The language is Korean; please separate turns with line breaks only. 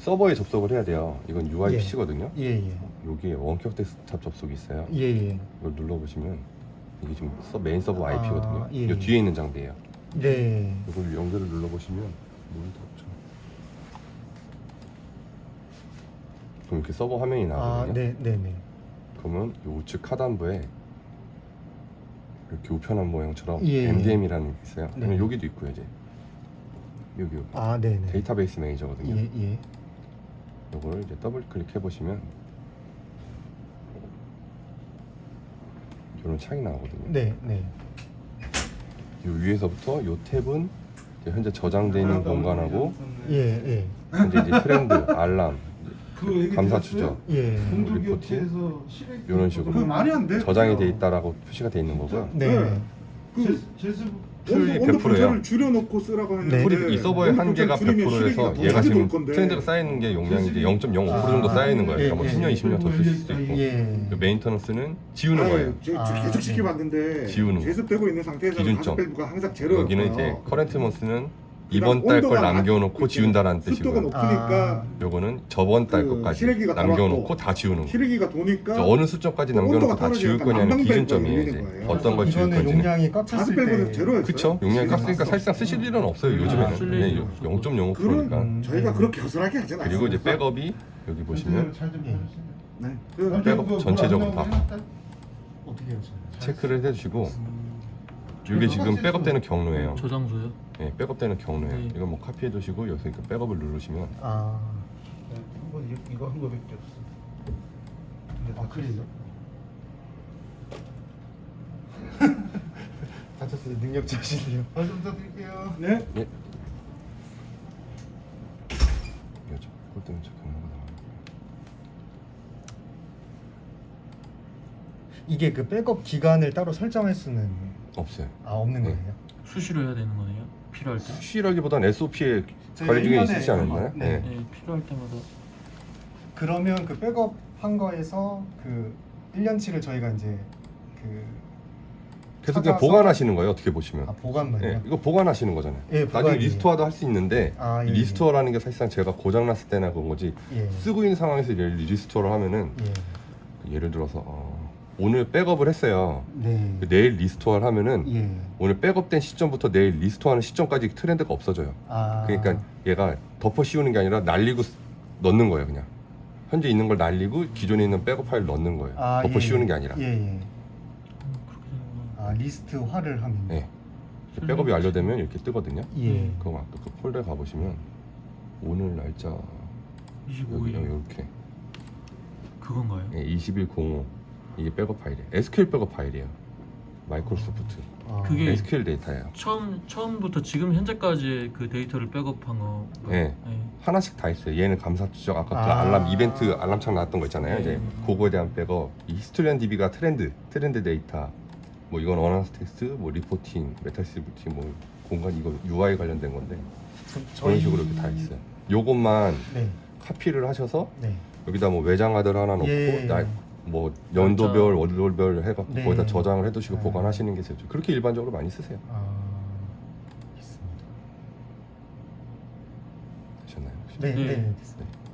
서버에 접속을 해야 돼요. 이건 UIPC거든요.
예, 예.
여기에 원격 데스크탑 접속이 있어요.
예, 예.
이걸 눌러보시면 이게 지금 서, 메인 서버 IP거든요.
아, 예,
이
예.
뒤에 있는 장비예요.
네.
이걸 연결을 눌러보시면 모니터 없죠. 그럼 이렇게 서버 화면이
아,
나오거든요.
네, 네, 네.
그러면 이 우측 하단부에 이렇게 우편한 모양처럼
예, 예.
MDM이라는 게 있어요.
네.
그러면 여기도 있고요, 이제 여기 여기
아, 네, 네.
데이터베이스 매니저거든요.
예, 예.
이걸 이제 더블 클릭해 보시면 이런 창이 나오거든요.
네, 네.
이 위에서부터 이 탭은 이제 현재 저장되어 있는 공간하고
예, 예.
현재 이제 트렌드, 알람,
그
감사? 추적
예.
실행
이런 식으로.
그 말이 안 돼.
저장이 돼 있다라고 표시가 돼 있는 거고요.
네.
네. 그 제스
풀이
온도
100% 예요.
컨트롤을 줄여놓고 쓰라고 하는데
네.
풀이 이 서버의 한계가
컨트롤 줄이면
100%에서
시래기가 더
얘가 지금. 트렌드가 쌓이는 게 용량이 이제 0.05% 정도
아,
쌓이는 거예요. 그러니까 뭐
예,
10년,
예.
20년 더 쓸 수도 있고.
예.
그 메인터넌스는 지우는 거예요.
아,
계속
네.
시켜봤는데
지우는 거.
제습되고 있는 상태에서
기준점.
가속 밸브가 항상 제로였고요.
여기는 이제 커렌트 먼스는
그다음
이번 달 걸 남겨놓고
낮-
지운다라는
습도가
뜻이고 요.
높으니까
요거는 저번 달
그
것까지
시래기가
남겨놓고 다다 지우는 거.
시래기가 도니까
저 어느 수점까지
온도가
남겨놓고 다 지울
떨어지니까
거냐는
난방
기준점이에요.
밸브가
이제
거예요.
어떤 걸 지울 건지는.
용량이 깎였을 때
제로였어요.
그쵸? 용량이 깎으니까. 사실상 쓰실 일은 없어요.
아,
요즘에는
쓸
네,
일이
요-
없죠.
0.05%니까.
음.
저희가
네.
그렇게 허술하게 하지 않아요.
그리고 이제 백업이 여기 보시면
네. 그
백업 전체적으로 다
어떻게 해요?
체크를 해주시고 이게 지금 백업되는 경로예요.
저장소요?
네, 백업되는 경로예요.
네.
이거 뭐 카피해 두시고 여기서 이렇게 백업을 누르시면
아,
한번 이- 이거 한 거밖에 없어. 근데
아 그래요? 다쳤어요. 능력자시네요.
말좀 부탁드릴게요. 네.
예. 여자 그것 때문에 저 경로가 나와요.
이게 그 백업 기간을 따로 설정할 수는
없어요.
아 없는
네.
거예요?
수시로 해야 되는 거네요? 필요할 때?
수시라기보단 SOP에 관리 중에
일년에
있으시지 않았나요?
네.
네.
네, 필요할 때마다
그러면 그 백업 한 거에서 그 1년치를 저희가 이제 그
계속 그냥
찾아서-
보관하시는 거예요. 어떻게 보시면.
아, 보관만요.
네, 이거 보관하시는 거잖아요.
예,
나중에
보관이에요.
리스토어도 할 수 있는데
아,
이
예,
리스토어라는 게 사실상 제가 고장 났을 때나 그런 거지
예.
쓰고 있는 상황에서 얘를 리스토어를 하면은
예.
예를 들어서 어, 오늘 백업을 했어요.
네.
그 내일 리스토어를 하면은
예.
오늘 백업된 시점부터 내일 리스토어하는 시점까지 트렌드가 없어져요.
아.
그러니까 얘가 덮어 씌우는 게 아니라 날리고 쓰- 넣는 거예요, 그냥. 현재 있는 걸 날리고 기존에 있는 백업 파일 넣는 거예요.
아,
덮어
예.
씌우는 게 아니라.
예, 예. 아, 리스트화를 하면.
네. 백업이 완료되면 이렇게 뜨거든요.
예.
그럼 아까 그 폴더에 가보시면 오늘 날짜 여기
25일
이렇게
그건가요?
예, 2105 이게 백업 파일이에요. SQL 백업 파일이에요. 마이크로소프트
아.
그게-
SQL 데이터예요.
처음 처음부터 지금 현재까지 그 데이터를 백업한 거.
네. 하나씩 다 있어요. 얘는 감사 추적 아까 그
아.
알람 이벤트 알람창 나왔던 거 있잖아요.
네.
이제 그거에 대한 백업. 이 히스토리안 DB가 트렌드, 트렌드 데이터. 뭐 이건 어나운스 텍스트, 뭐 리포팅, 메타시비티, 뭐 공간 이거 UI 관련된 건데
저-
그런 식으로 이렇게 다 있어요. 요것만
네.
카피를 하셔서
네.
여기다 뭐 외장하드를 하나 넣고
예.
날, 뭐 연도별. 월별별 해갖고
네.
거기다 저장을 해두시고
네.
보관하시는 게 제일 좋죠. 그렇게 일반적으로 많이 쓰세요.
아. 있습니다.
되셨나요? 혹시?
네,
네.
네, 됐습니다.
네.